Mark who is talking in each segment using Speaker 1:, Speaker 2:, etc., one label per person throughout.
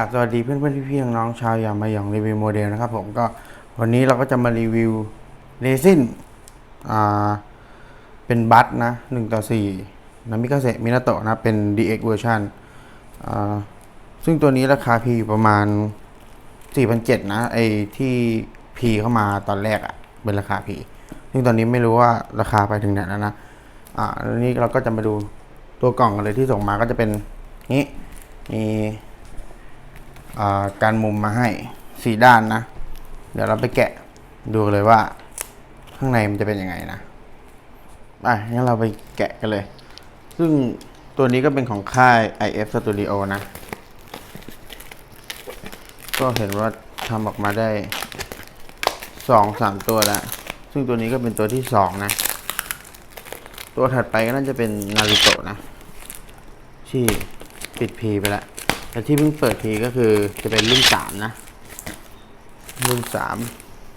Speaker 1: าบสวัสดีเพื่อนเพื่อนๆพี่ๆน้องๆชาวยามาหยองรีวิวโมเดลนะครับผมก็วันนี้เราก็จะมารีวิวเรซินอ่าเป็นบัตนะ1ต่อ4นามิกาเซมินาโตะนะเป็น DX เวอร์ชันอ่าซึ่งตัวนี้ราคาพีอยู่ประมาณ 4,700นะไอที่พีเข้ามาตอนแรกอะเป็นราคาพีซึ่งตอนนี้ไม่รู้ว่าราคาไปถึงไหนแล้วนะอ่าแล้วนี้เราก็จะมาดูตัวกล่องกันเลยที่ส่งมาก็จะเป็นนี้มี การมุมมาให้สี่ด้านนะ เดี๋ยวเราไปแกะดูเลยว่า ข้างในมันจะเป็นยังไงนะไปงั้นเราไปแกะกันเลย ซึ่งตัวนี้ก็เป็นของค่าย IF Studio นะ ก็เห็นว่าทำออกมาได้สองสามตัวแล้ว ซึ่งตัวนี้ก็เป็นตัวที่สองนะ ตัวถัดไปก็น่าจะเป็นนารูโตะนะ ที่ปิดพีไปแล้ว แต่ที่เพิ่งเปิดพีก็คือจะเป็นรุ่นสามนะ รุ่นสาม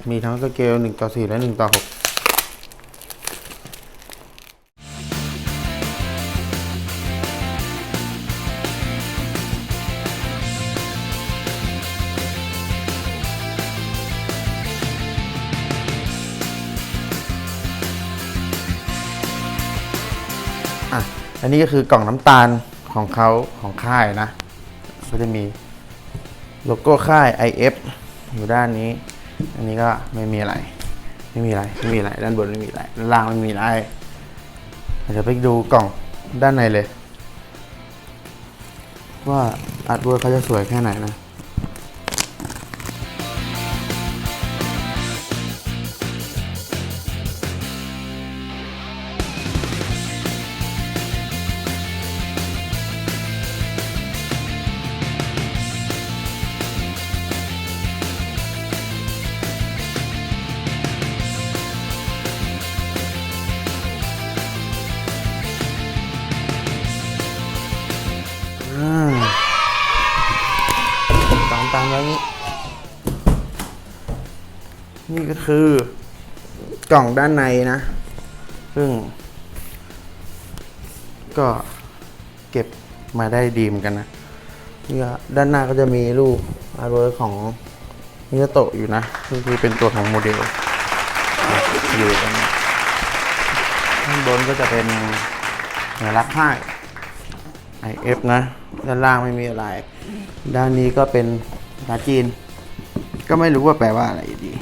Speaker 1: มีทั้งสเกลหนึ่งต่อสี่และหนึ่งต่อหกอะอันนี้ก็คือกล่องน้ำตาลของเขาของค่ายนะ ก็จะมีโลโก้ค่าย IF อยู่ด้านนี้ อันนี้ก็ไม่มีอะไร ไม่มีอะไร ไม่มีอะไร ด้านบนไม่มีอะไร ด้านล่างไม่มีอะไร เดี๋ยวไปดูกล่องด้านในเลย ว่าอาร์ตเวิร์เขาจะสวยแค่ไหนนะ นี่ก็คือกล่องด้านในนะ ซึ่ง ก็เก็บมาได้ดีมกันนะนี่ด้านหน้าก็จะมีรูปอาร์ตเวิร์กของมิยาโตะอยู่นะก็คือเป็นตัวของโมเดลอยู่ตรงนี้ข้างบนก็จะเป็นสัญลักษณ์ค่าย IF นะ ด้านล่างไม่มีอะไร ด้านนี้ก็เป็นภาษาจีน ก็ไม่รู้ว่าแปลว่าอะไรดี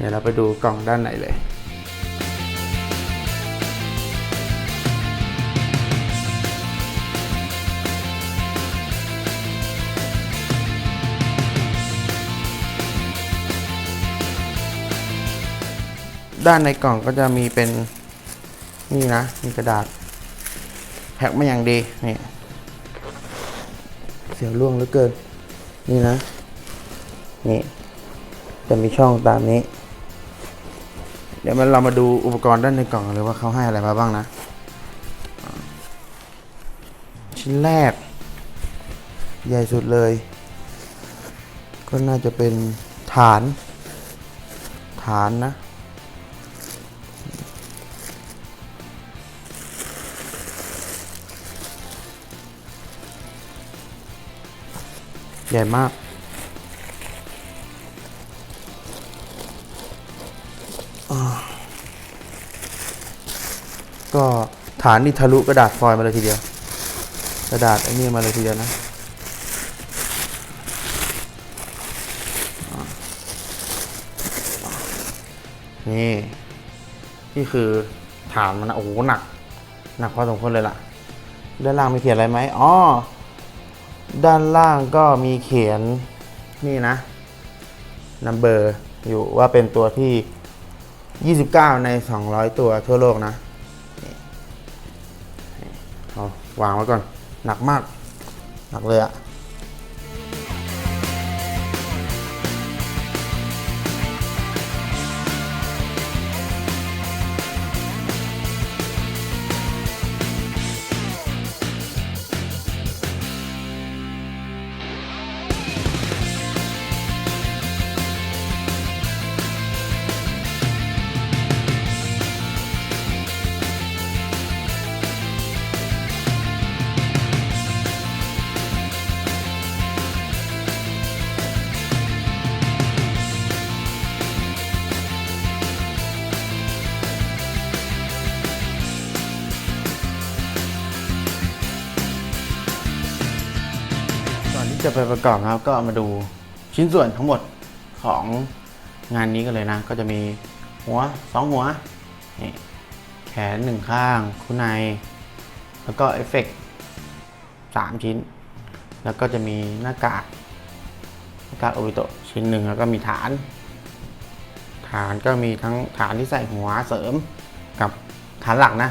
Speaker 1: เดี๋ยวเราไปดูกล่องด้านไหนเลย ด้านในกล่องก็จะมีเป็นนี่นะ มีกระดาษ แพ็คมาอย่างดี นี่ เสียวล่วงเหลือเกิน นี่นะ นี่ จะมีช่องตามนี้ เดี๋ยวมันเรามาดูอุปกรณ์ด้านในกล่องเลยว่าเขาให้อะไรมาบ้างนะ ชิ้นแรก ใหญ่สุดเลย ก็น่าจะเป็นฐาน ฐานนะ ใหญ่มาก ฐานนี่ทะลุกระดาษฟอยล์มาเลยทีเดียว กระดาษไอ้นี่มาเลยทีเดียวนะนี่นี่คือฐานมันนะโอ้โหหนักหนักพอสมควรเลยล่ะ ด้านล่างมีเขียนอะไรไหมอ๋อด้านล่างก็มีเขียนนี่นะนัมเบอร์อยู่ว่าเป็นตัวที่ 29 ใน 200 ตัวทั่วโลกนะ เอาวางไว้ก่อน หนักมาก หนักเลยอะ จะไปประกอบนะครับก็มาดูชิ้นส่วนทั้งหมดของงานนี้กันเลยนะ ก็จะมีหัวสองหัวนี่แขนหนึ่งข้าง คู่ใน แล้วก็เอฟเฟกต์สามชิ้น แล้วก็จะมีหน้ากากหน้ากากโอบิโตชิ้นหนึ่งแล้วก็มีฐาน ฐานก็มีทั้งฐานที่ใส่หัวเสริมกับฐานหลักนะ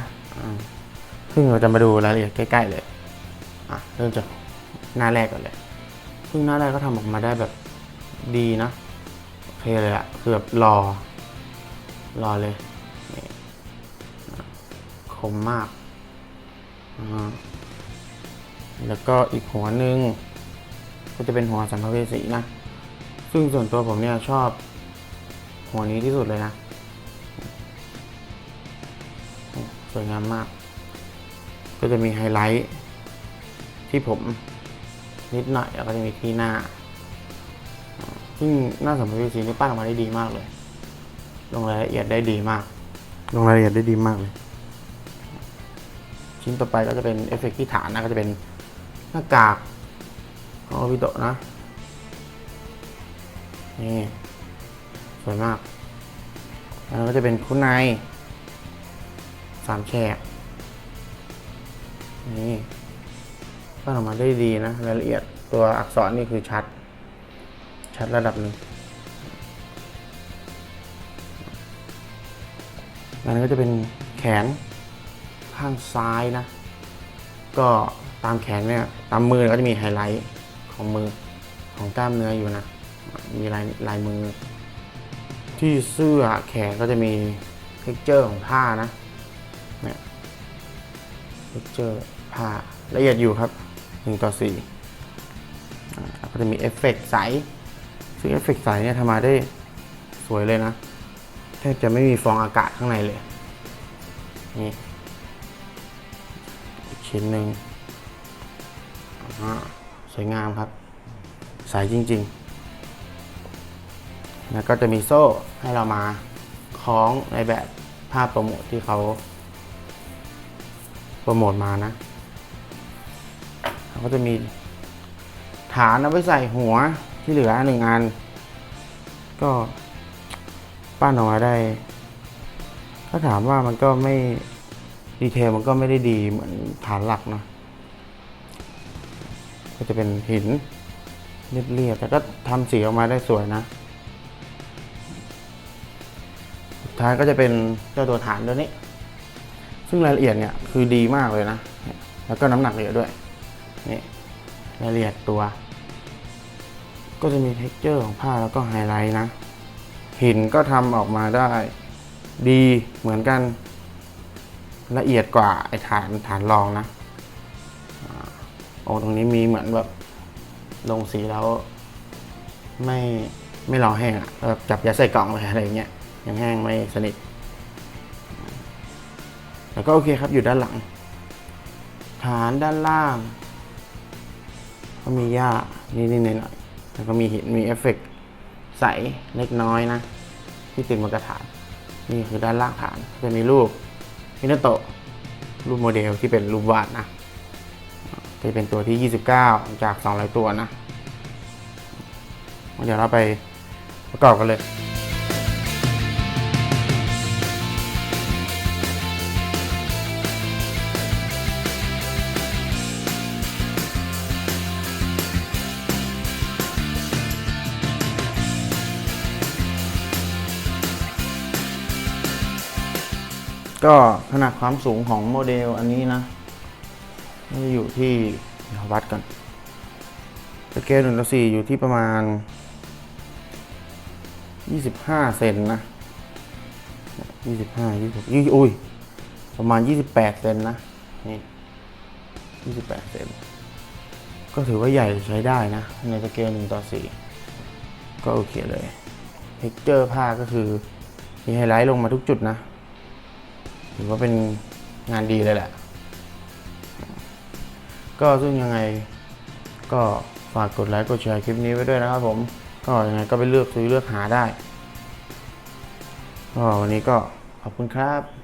Speaker 1: ซึ่งเราจะมาดูรายละเอียดใกล้ ๆ เลย อะ เริ่มจากหน้าแรกก่อนเลย ซึ่งหน้าแรกก็ทำออกมาได้แบบดีนะ โอเคเลยอะคือแบบรอ รอเลยคมมาก แล้วก็อีกหัวหนึ่งก็จะเป็นหัวสัมภเวสีนะ ซึ่งส่วนตัวผมเนี่ยชอบหัวนี้ที่สุดเลยนะ สวยงามมาก ก็จะมีไฮไลท์ที่ผม นิดหน่อยแล้วก็จะมีที่หน้าซึ่งหน้าสัมภเวสีนี่ปั้นออกมาได้ดีมากเลย ลงรายละเอียดได้ดีมาก ลงรายละเอียดได้ดีมากเลย ชิ้นต่อไปก็จะเป็นเอฟเฟกต์ที่ฐานนะก็จะเป็นหน้ากากของโอบิโตะนะ นี่ สวยมาก แล้วก็จะเป็นคู่ในสามแฉกนี่ ก็ออกมาได้ดีนะรายละเอียดตัวอักษรนี่คือชัด ชัดระดับหนึ่งอันนี้ก็จะเป็นแขนข้างซ้ายนะ ก็ตามแขนเนี่ยตามมือก็จะมีไฮไลท์ของมือของกล้ามเนื้ออยู่นะ มีลายลายมือ ที่เสื้อแขนก็จะมีเท็กเจอร์ของผ้านะเนี่ยเท็กเจอร์ผ้าละเอียดอยู่ครับ 1 ต่อ4อ่าแล้วก็จะมีเอฟเฟกต์ใส ซึ่งเอฟเฟกต์ใสเนี่ยทำมาได้สวยเลยนะ แทบจะไม่มีฟองอากาศข้างในเลย นี่อีกชิ้นหนึ่งสวยงามครับ ใสจริง ๆ แล้วก็จะมีโซ่ให้เรามาคล้องในแบบภาพโปรโมทที่เขาโปรโมทมานะ ก็จะมีฐานเอาไว้ใส่หัวที่เหลือหนึ่งอัน ก็ปั้นออกมาได้ ถ้าถามว่ามันก็ไม่ดีเทลมันก็ไม่ได้ดีเหมือนฐานหลักนะก็จะเป็นหินเรียบๆแต่ก็ทำสีออกมาได้สวยนะสุดท้ายก็จะเป็นเจ้าตัวฐานตัวนี้ ซึ่งรายละเอียดเนี่ยคือดีมากเลยนะ แล้วก็น้ำหนักเยอะด้วย นี่รายละเอียดตัว ก็จะมีเท็กเจอร์ของผ้าแล้วก็ไฮไลท์นะ หินก็ทำออกมาได้ดีเหมือนกันละเอียดกว่าไอ้ฐานฐานรองนะโอ้ตรงนี้มีเหมือนแบบลงสีแล้ว ไม่ไม่รอแห้งอะแบบจับยาใส่กล่องเลยอะไรอย่างเงี้ยยังแห้งไม่สนิทแล้วก็โอเคครับอยู่ด้านหลัง ฐานด้านล่าง ก็มีหญ้านิดๆหน่อยๆแล้วก็มีหินมีเอฟเฟกต์ใสเล็กน้อยนะ ที่ติดมากระถานนี่คือด้านล่างฐานจะมีรูปมินาโตะรูปโมเดลที่เป็นรูปวาดนะจะเป็นตัวที่ 29 จาก 200 ตัวนะ เดี๋ยวเราไปประกอบกันเลย ก็ขนาดความสูงของโมเดลอันนี้นะอยู่ที่วัดกันสเกลหนึ่งต่อสี่อยู่ที่ประมาณ 25 เซนนะ25 26ยี่อุ้ยประมาณ 28 เซนนะนี่28 เซนก็ถือว่าใหญ่ใช้ได้นะ ในสเกล1ต่อ4ก็โอเคเลยเท็กเจอร์ผ้าก็คือมีไฮไลท์ลงมาทุกจุดนะ ถือว่าเป็นงานดีเลยแหละ ก็ซึ่งยังไงก็ฝากกดไลค์กดแชร์คลิปนี้ไว้ด้วยนะครับผม ก็ยังไงก็ไปเลือกซื้อเลือกหาได้ก็วันนี้ก็ขอบคุณครับ